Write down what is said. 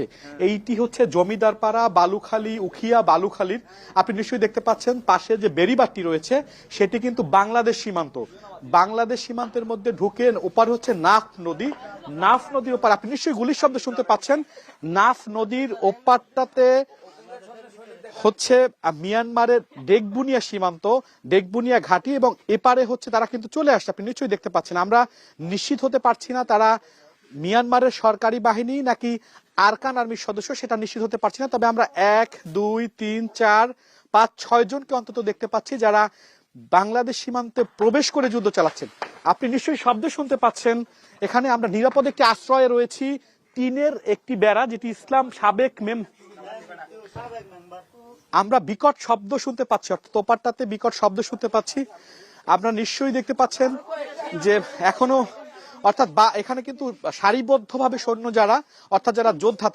পাচ্ছে এইটি হচ্ছে জমিদার পাড়া বালুখালী, উখিয়া, বালুখালীর। আপনি নিশ্চয়ই দেখতে পাচ্ছেন পাশে যে বেরিবাটটি রয়েছে, সেটি কিন্তু বাংলাদেশ সীমান্ত। বাংলাদেশ সীমান্তের মধ্যে ঢুকে ওপার হচ্ছে নাফ নদী। নাফ নদীর ওপার, আপনি নিশ্চয়ই গুলির শব্দ শুনতে পাচ্ছেন। নাফ নদীর ওপারটাতে হচ্ছে মিয়ানমারের ডেকবুনিয়া সীমান্ত, ডেকবুনিয়া ঘাঁটি এবং এপারে হচ্ছে তারা কিন্তু চলে আসছে। আপনি নিশ্চয়ই দেখতে পাচ্ছেন। আমরা নিশ্চিত হতে পারছি না তারা মিয়ানমারের সরকারি বাহিনী নাকি আরকান আর্মির সদস্য সেটা নিশ্চিত হতে পারছি না, তবে আমরা এক, দুই, তিন, চার, পাঁচ, ছয় জনকে অন্তত দেখতে পাচ্ছি যারা বাংলাদেশ সীমান্তে প্রবেশ করে যুদ্ধ চালাচ্ছেন। আপনি নিশ্চয়ই শব্দ শুনতে পাচ্ছেন। এখানে আমরা নিরাপদ একটি আশ্রয়ে রয়েছি, টিনের একটি বেড়া, যেটি ইসলাম সাবেক মেম আমরা বিকট শব্দ শুনতে পাচ্ছি, অর্থাৎ তোপারটাতে বিকট শব্দ শুনতে পাচ্ছি। আপনারা নিশ্চয়ই দেখতে পাচ্ছেন যে এখনও অর্থাৎ বা এখানে কিন্তু সারিবদ্ধভাবে সৈন্য যারা অর্থাৎ যারা যোদ্ধা